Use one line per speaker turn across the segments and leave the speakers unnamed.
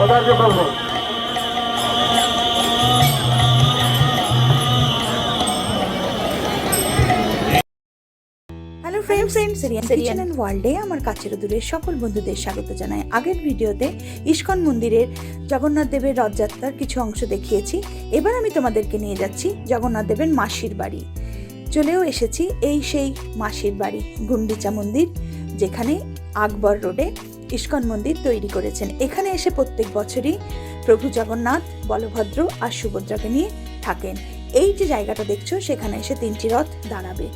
পদার্থ করব
hello friends Syrian and ওয়ার্ল্ডে আমার কাছের দূরের সকল বন্ধুদের স্বাগত জানাই। আগের ভিডিওতে ইস্কন মন্দিরের জগন্নাথ দেবের রথযাত্রার কিছু অংশ দেখিয়েছি। এবার আমি তোমাদেরকে নিয়ে যাচ্ছি জগন্নাথ দেবের মাসির বাড়ি। চলেও এসেছি এই সেই মাসির বাড়ি, গুন্ডিচা মন্দির, যেখানে আকবর রোডে ইস্কন মন্দির তৈরি করেছেন। এখানে এসে প্রত্যেক বছরই প্রভু জগন্নাথ, বলভদ্র আর সুভদ্রাকে নিয়ে থাকেন। এই যে জায়গাটা দেখছ, সেখানে এসে তিনটি রথ দাঁড়াবে।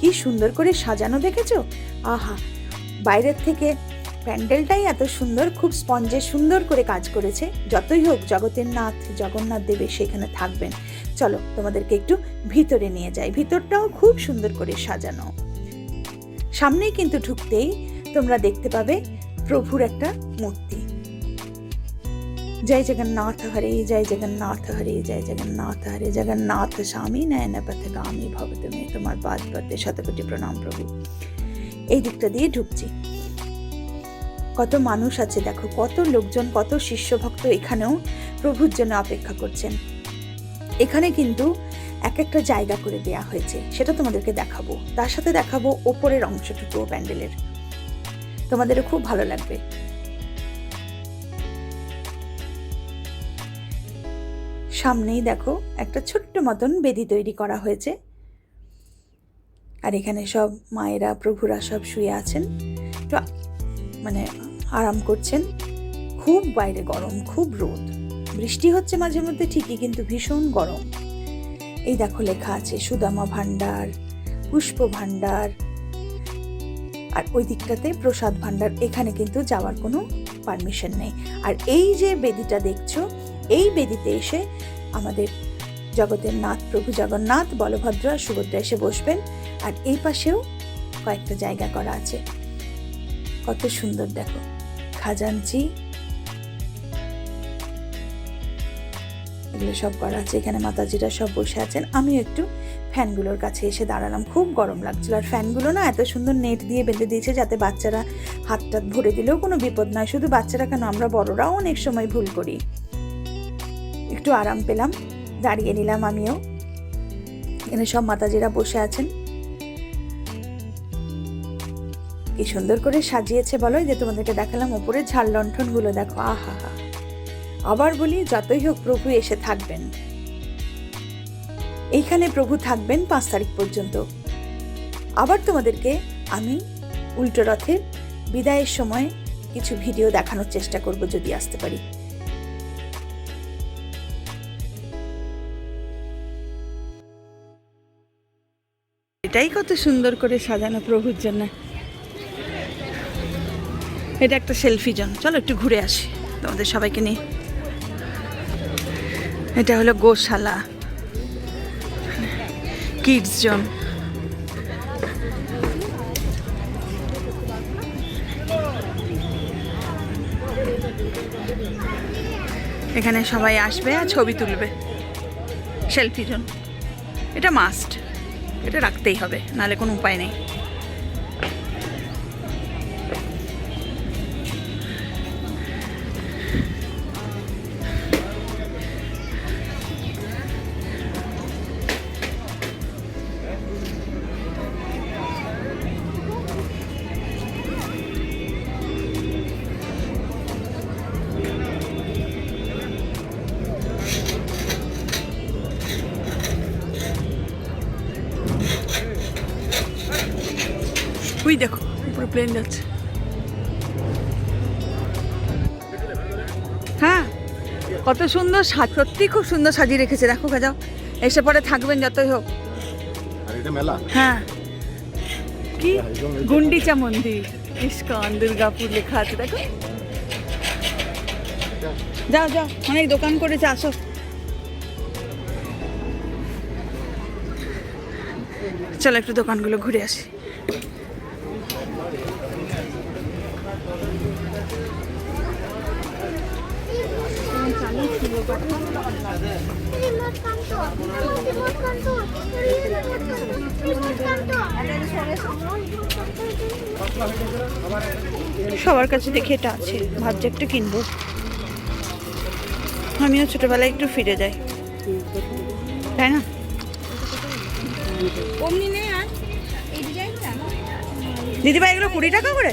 কি সুন্দর করে সাজানো দেখেছ? আহা! বাইরের থেকে প্যান্ডেলটাই এত সুন্দর, খুব স্পঞ্জে সুন্দর করে কাজ করেছে। যতই হোক, জগতের নাথ, জগন্নাথ দেবে সেখানে থাকবেন। চলো, তোমাদেরকে একটু ভিতরে নিয়ে যাই। ভিতরটাও খুব সুন্দর করে সাজানো। সামনেই কিন্তু ঢুকতেই তোমরা দেখতে পাবে প্রভুর একটা মূর্তি। জয় জগন্নাথ হরে, জয় জগন্নাথ হরে, জয় জগন্নাথ হরে, জগন্নাথ স্বামী নয়ন পথগামী ভবত মে তোমার বাদ পথে শতকোটি প্রণাম প্রভু। এই দিকটা দিয়ে ঢুকছি। কত মানুষ আছে দেখো, কত লোকজন, কত শিষ্য ভক্ত এখানেও প্রভুর জন্য অপেক্ষা করছেন। এখানে কিন্তু এক একটা জায়গা করে দেয়া হয়েছে, সেটা তোমাদেরকে দেখাবো। তার সাথে দেখাবো ওপরের অংশটুকু প্যান্ডেলের। তোমাদেরও খুব ভালো লাগবে। সামনেই দেখো একটা ছোট্ট মতন বেদি তৈরি করা হয়েছে। আর এখানে সব মায়েরা, প্রভুরা সব শুয়ে আছেন। আ- মানে আরাম করছেন। খুব বাইরে গরম, খুব রোদ। বৃষ্টি হচ্ছে মাঝে মধ্যে ঠিকই, কিন্তু ভীষণ গরম। এই দেখো লেখা আছে, সুদামা ভাণ্ডার, পুষ্প ভাণ্ডার আর ওই দিকটাতে প্রসাদ ভাণ্ডার, এখানে কিন্তু যাওয়ার কোনো পারমিশন নেই। আর এই যে বেদিটা দেখছ, এই বেদিতে এসে আমাদের জগতের নাথ প্রভু জগন্নাথ, বলভদ্র আর সুভদ্রা এসে বসবেন। আর এই পাশেও কয়েকটা জায়গা করা আছে। কত সুন্দর দেখো। খাজাঞ্চি এগুলো সব করা আছে। এখানে মাতাজিরা সব বসে আছেন। আমিও একটু ফ্যানগুলোর কাছে এসে দাঁড়ালাম। খুব গরম লাগছিল। আর ফ্যানগুলো না এত সুন্দর নেট দিয়ে বেঁধে দিয়েছে যাতে বাচ্চারা হাত টাত ভরে দিলেও কোনো বিপদ নয়। শুধু বাচ্চারা কেন? আমরা বড়রাও অনেক সময় ভুল করি। একটু আরাম পেলাম। দাঁড়িয়ে নিলাম আমিও। এখানে সব মাতাজিরা বসে আছেন। কি সুন্দর করে সাজিয়েছে বলো যে তোমাদেরকে দেখালাম। ওপরে ঝাল লণ্ঠনগুলো দেখো। আহা হা। আবার বলি, যতই হোক প্রভু এসে থাকবেন। এইখানে প্রভু থাকবেন পাঁচ তারিখ পর্যন্ত। আবার তোমাদেরকে আমি উল্টো রথের বিদায়ের সময় কিছু ভিডিও দেখানোর চেষ্টা করব যদি আসতে পারি। এটাই কত সুন্দর করে সাজানো প্রভুর জন্য। এটা একটা সেলফি জোন। চলো একটু ঘুরে আসি তোমাদের সবাইকে নিয়ে। এটা হলো গোশালা। কিডস জোন এখানে সবাই আসবে আর ছবি তুলবে। সেলফি জোন এটা মাস্ট এটা রাখতেই হবে, নাহলে কোনো উপায় নেই। ওই দেখো পুরো প্লেন যাচ্ছে হ্যাঁ কত সুন্দর সাজ সত্যি খুব সুন্দর সাজিয়ে রেখেছে দেখো যাও এসে পরে থাকবেন যতই হোক। হ্যাঁ। কি? গুন্ডিচা মন্দির। ইস্কন দুর্গাপুর লেখা আছে দেখো। যাও যাও অনেক দোকান করেছে আসো। চলো একটু দোকানগুলো ঘুরে আসি। সবার কাছে দেখে এটা আছে। ভাবছি একটা কিনবো। আমিও ছোটবেলায় একটু ফিরে যাই। তাই না?
অমনি নেই আর? এই ডিজাইনটা?
দিদিভাই এগুলো কুড়ি টাকা করে?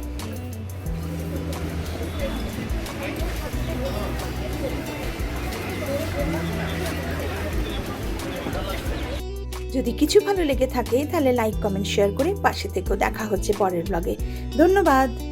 যদি কিছু ভালো লেগে থাকে, তাহলে লাইক কমেন্ট শেয়ার করে পাশে থেকেও দেখা হচ্ছে পরের ব্লগে ধন্যবাদ!